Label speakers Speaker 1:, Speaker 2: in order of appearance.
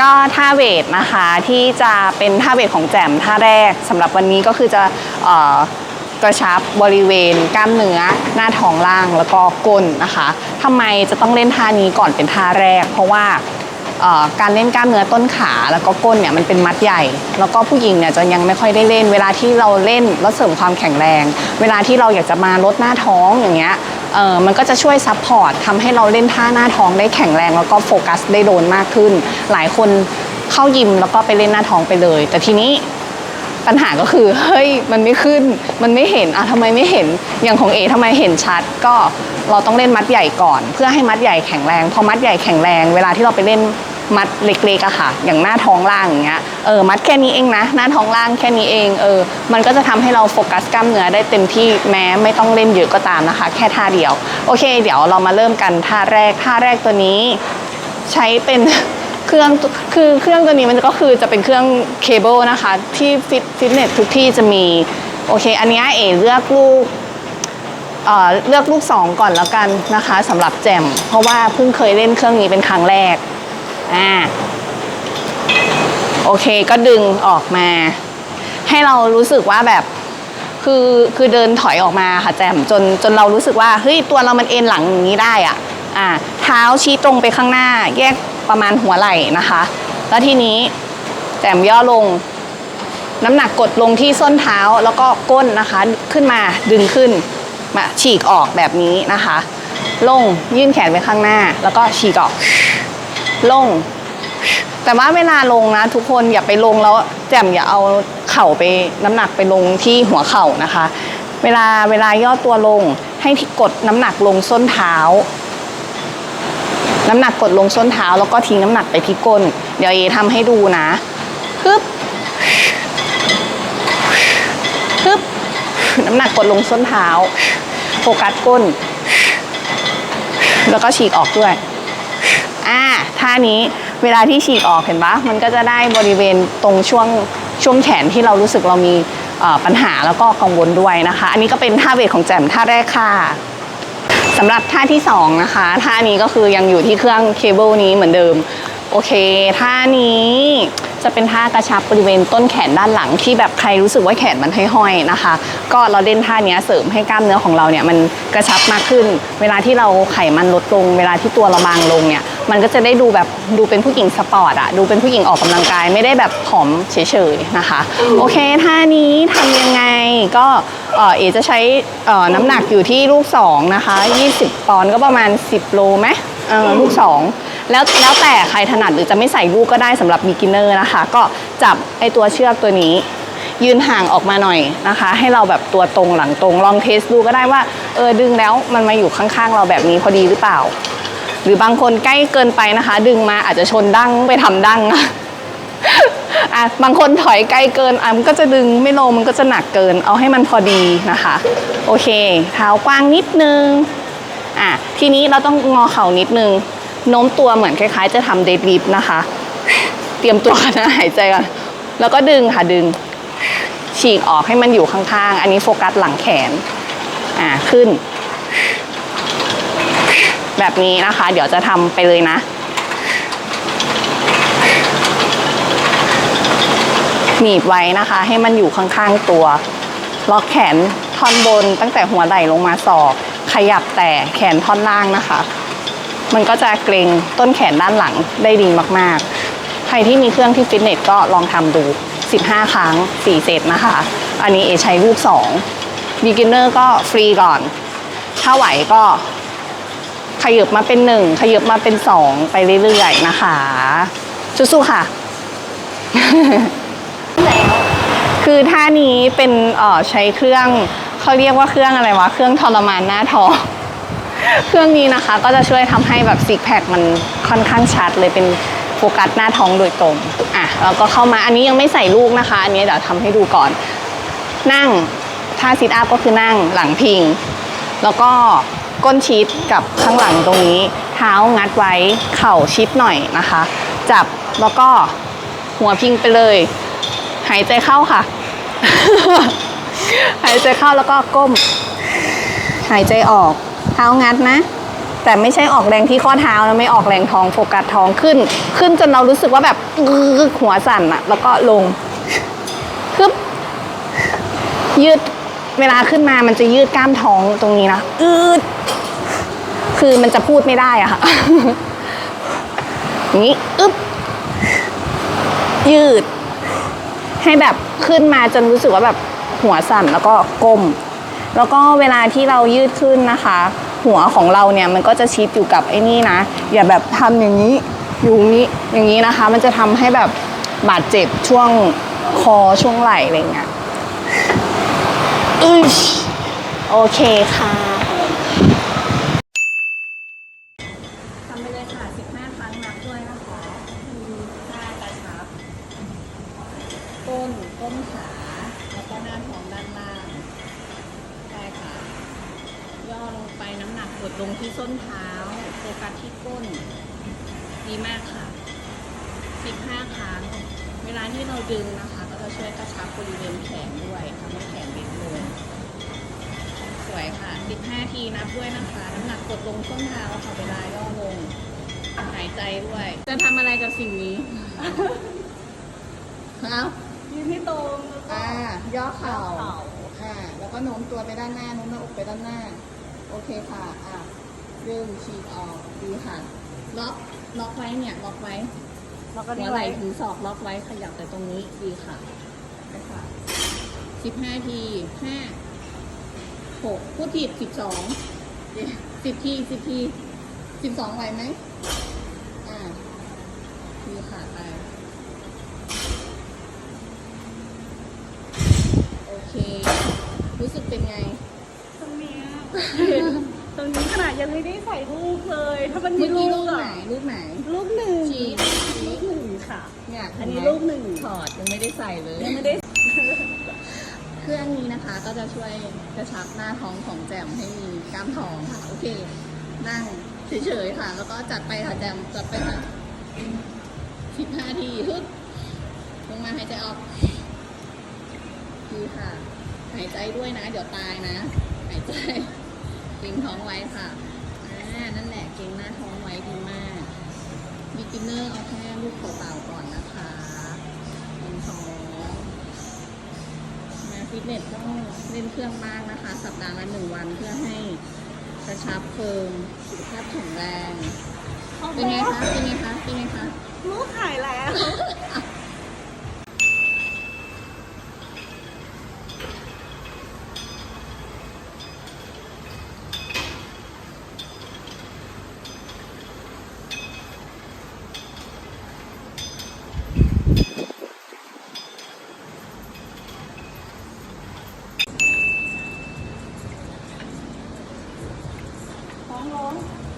Speaker 1: ก็ท่าเวทนะคะที่จะเป็นท่าเวทของแจมท่าแรกสำหรับวันนี้ก็คือจะกระชับบริเวณกล้ามเนื้อหน้าท้องล่างแล้วก็ก้นนะคะทำไมจะต้องเล่นท่านี้ก่อนเป็นท่าแรก เพราะว่าการเล่นกล้ามเนื้อต้นขาแล้วก็ก้นเนี่ยมันเป็นมัดใหญ่ แล้วก็ผู้หญิงเนี่ยจะยังไม่ค่อยได้เล่น เวลาที่เราเล่นแล้วเสริมความแข็งแรง เวลาที่เราอยากจะมาลดหน้าท้องอย่างเงี้ย เออมันก็จะช่วยซัพพอร์ตทำให้เราเล่นท่าหน้าท้องได้แข็งแรง แล้วก็โฟกัสได้โดนมากขึ้น หลายคนเข้ายิมแล้วก็ไปเล่นหน้าท้องไปเลย แต่ทีนี้ปัญหาก็คือเฮ้ยมันไม่ขึ้น มันไม่เห็นอะทำไมไม่เห็นอย่างของเอทำไมเห็นชัด ก็เราต้องเล่นมัดใหญ่ก่อน เพื่อให้มัดใหญ่แข็งแรงพอมัดใหญ่แข็งแรง เวลาที่เราไปเล่น มัดเล็กๆอะค่ะ อย่างหน้าท้องล่างอย่างเงี้ยเออมัดแค่นี้เองนะหน้าท้องล่างแค่นี้เองเออมันก็จะทำให้เราโฟกัสกล้ามเนื้อได้เต็มที่แม้ไม่ต้องเล่นเยอะก็ตามนะคะ แค่ท่าเดียว โอเค เดี๋ยวเรามาเริ่มกันท่าแรกท่าแรกตัวนี้ ใช้เป็นเครื่องคือเครื่องตัวนี้มันก็คือจะเป็นเครื่องเคเบิลนะคะ ที่ฟิตฟิตเนสทุกที่จะมีโอเค อันนี้เอเลือกลูกเออเลือกลูก 2 ก่อนแล้วกันนะคะสำหรับแจมเพราะว่าเพิ่งเคยเล่นเครื่องนี้เป็นครั้งแรก อ่าโอเคก็ดึงออกมา ให้เรารู้สึกว่าแบบคือคือเดินถอยออกมาค่ะแจมจนจนเรารู้สึกว่าเฮ้ยตัวเรามันเอ็นหลังอย่างนี้ได้อะอ่าเท้าชี้ตรงไปข้างหน้า แยกประมาณหัวไหล่นะคะ แล้วทีนี้แจมย่อลง น้ำหนักกดลงที่ส้นเท้าแล้วก็ก้นนะคะขึ้นมาดึงขึ้นมาฉีกออกแบบนี้นะคะ ลงยื่นแขนไปข้างหน้า แล้วก็ฉีกออก ลง แต่ว่าเวลาลงนะทุกคนอย่าไปลงแล้วแจ่มอย่าเอาเข่าไปน้ำหนักไปลงที่หัวเข่านะคะ เวลาเวลาย่อตัวลงให้กดน้ำหนักลงส้นเท้า น้ำหนักกดลงส้นเท้า แล้วก็ทิ้งน้ำหนักไปที่ก้น เดี๋ยวเอทำให้ดูนะฮึบฮึบน้ำหนักกดลงส้นเท้า โฟกัสก้น แล้วก็ฉีกออกด้วยาท่านี้ เวลาที่ฉีกออกเห็นปะมันก็จะได้บริเวณตรงช่วงช่วงแขนที่เรารู้สึกเรามีปัญหาแล้วก็กังวลด้วยนะคะ อันนี้ก็เป็นท่าเวทของแจมท่าแรกค่ะสำหรับท่าที่สองนะคะท่านี้ก็คือยังอยู่ที่เครื่องเคเบิลนี้เหมือนเดิมโอเค ท่านี้จะเป็นท่ากระชับบริเวณต้นแขนด้านหลังที่แบบใครรู้สึกว่าแขนมันห้อยๆนะคะ ก็เราเล่นท่านี้เสริมให้กล้ามเนื้อของเราเนี่ยมันกระชับมากขึ้น เวลาที่เราไขมันลดลง เวลาที่ตัวเราบางลงเนี่ย มันก็จะได้ดูแบบดูเป็นผู้หญิงสปอร์ตอะดูเป็นผู้หญิงออกกำลังกายไม่ได้แบบผอมเฉยๆนะคะ โอเคท่านี้ทำยังไงก็เอ่อเอจะใช้เอ่อน้ำหนักอยู่ที่ลูกสองนะคะ 20 ปอนด์ก็ประมาณ 10 โลไหมเออลูกสองแล้วแล้วแต่ใครถนัดหรือจะไม่ใส่ลูกก็ได้สำหรับ beginner นะคะ ก็จับไอตัวเชือกตัวนี้ยืนห่างออกมาหน่อยนะคะ ให้เราแบบตัวตรงหลังตรงลองเทสดูก็ได้ว่าเออดึงแล้วมันมาอยู่ข้างๆ เราแบบนี้พอดีหรือเปล่า หรือบางคนใกล้เกินไปนะคะ ดึงมาอาจจะชนดั้งไปทำดั้งอะอะบางคนถอยไกลเกินอะมันก็จะดึงไม่ลงมันก็จะหนักเกิน เอาให้มันพอดีนะคะ โอเค เท้ากว้างนิดนึงอะทีนี้เราต้องงอเข่านิดนึงโน้มตัวเหมือนคล้าย ๆ จะทำเดดลิฟนะคะ เตรียมตัวนนะหายใจก่อนแล้วก็ดึงค่ะดึง ฉีกออกให้มันอยู่ข้างๆ อันนี้โฟกัสหลังแขนอ่าขึ้น แบบนี้นะคะ เดี๋ยวจะทำไปเลยนะ หนีบไว้นะคะ ให้มันอยู่ข้างๆตัว ล็อกแขนท่อนบนตั้งแต่หัวไหล่ลงมาศอกขยับแต่แขนท่อนล่างนะคะ มันก็จะเกรงต้นแขนด้านหลังได้ดีมากๆ ใครที่มีเครื่องที่ฟิตเนสก็ลองทำดู 15 ครั้ง 4 เซตนะคะ อันนี้เอใช้รูป2 beginner ก็ฟรีก่อน ถ้าไหวก็ ขยับมาเป็น1ขยับมาเป็น2ไปเรื่อยๆนะคะสู้ๆค่ะ คือท่านี้เป็นเอ่อใช้เครื่องเขาเรียกว่าเครื่องอะไรวะ เครื่องทรมานหน้าท้องเครื่องนี้นะคะก็จะช่วยทำให้แบบซิกแพคมันค่อนข้างชัดเลยเป็นโฟกัสหน้าท้องโดยตรงอะแล้วก็เข้ามาอันนี้ยังไม่ใส่ลูกนะคะ อันนี้เดี๋ยวทำให้ดูก่อน นั่งท่าซิทอัพก็คือนั่งหลังพิง แล้วก็ ก้นชิดกับข้างหลังตรงนี้ เท้างัดไว้เข่าชิดหน่อยนะคะ จับแล้วก็หัวพิงไปเลย หายใจเข้าค่ะ หายใจเข้าแล้วก็ก้ม หายใจออก เท้างัดนะ แต่ไม่ใช่ออกแรงที่ข้อเท้านะไม่ออกแรงท้องโฟกัสท้องขึ้น ขึ้นจนเรารู้สึกว่าแบบหัวสั่นอะแล้วก็ลง คึบยืด เวลาขึ้นมามันจะยืดกล้ามท้องตรงนี้นะอืดคือมันจะพูดไม่ได้อะค่ะนี้อึ๊บยืด ให้แบบขึ้นมาจนรู้สึกว่าแบบหัวสั่นแล้วก็ก้ม แล้วก็เวลาที่เรายืดขึ้นนะคะ หัวของเราเนี่ยมันก็จะชิดอยู่กับไอ้นี่นะ อย่าแบบทำอย่างนี้อยู่อย่างนี้อย่างนี้นะคะ มันจะทำให้แบบบาดเจ็บช่วงคอช่วงไหล่อะไรเงี้ย อึชโอเคค่ะทำไปเลยค่ะ 15 ครั้งนับด้วยนะคะท่ากระชับก้นก้นขา แล้วก็หน้าท้องด้านล่างใช่ค่ะ ย่อลงไปน้ำหนักกดลงที่ส้นเท้าโฟกัสที่ก้น ดีมากค่ะ 15 ครั้ง เวลาที่เราดึงนะคะ ก็จะช่วยกระชับบริเวณแขนด้วยทำให้แขนเล็กลงส วยค่ะ 15 ทีนับด้วยนะคะ น้ำหนักกดลงส้นเท้าค่ะเวลาย่อลง หายใจด้วย จะทำอะไรกับสิ่งนี้ เอา
Speaker 2: ยืนให้ตรง
Speaker 1: อ่า ย่อเข่า
Speaker 2: เข่า
Speaker 1: อ่าแล้วก็โน้มตัวไปด้านหน้า โน้มหน้าอกไปด้านหน้า โอเคค่ะ อะดึงฉีกออก ดีค่ะ ล็อก ล็อกไว้เนี่ย ล็อกไว้
Speaker 2: แล้วก็
Speaker 1: หั
Speaker 2: นี่
Speaker 1: วไห
Speaker 2: ไว้
Speaker 1: ล่ถึงศอกล็อกไว้ขยับแต่ตรงนี้ ดีค่ะไปค่ะสิบห้าทีห้า หกพูดผิดสิบสองสิบทีสิบทีสิบสองไหวไหมอ่าดีค่ะไป โอเค รู้สึกเป็นไง
Speaker 2: ตรงเนี้ยตรงนี้ขนาดยังไม่ได้ใส่ลูกเลย ถ้ามันมี
Speaker 1: เมื่อ
Speaker 2: ลู
Speaker 1: กี้
Speaker 2: ก
Speaker 1: ลูกไหน
Speaker 2: อะ
Speaker 1: ลูกไหน
Speaker 2: ลูกหนึ่ง
Speaker 1: ชี้
Speaker 2: ลูกหนึ่งค่ะ
Speaker 1: เนี่ย
Speaker 2: อันนี้
Speaker 1: เห็ไหม
Speaker 2: ลูกหนึ่ง
Speaker 1: ถอดยังไม่ได้ใส่เลย
Speaker 2: ยังไม่ได้
Speaker 1: เค รื่องนี้นะคะ ก็จะช่วยกระชับหน้าท้องของแจมให้มีกล้ามท้องค่ะ โอเค นั่งเฉยๆค่ะ แล้วก็จัดไปค่ะแจมจัดไปค่ะสิบห้าทีฮึบลงมาหายใจออกดีค่ะ หายใจด้วยนะ เดี๋ยวตายนะ หายใจเกรงท้องไว้ค่ะอ่านั่นแหละเกรงหน้าท้องไว้ดีมากบิกินเนอร์เอาแค่ลูกเปล่าๆก่อนนะคะหนึ่งสอง มา ฟิตเนสต้องเล่นเครื่องมากนะคะ สัปดาห์ละหนึ่งวันเพื่อให้กระชับเฟิร์มสุขภาพแข็งแรง เป็นไงคะ เป็นไงคะ เป็นไงคะ
Speaker 2: ลูกหายแล้ว ท้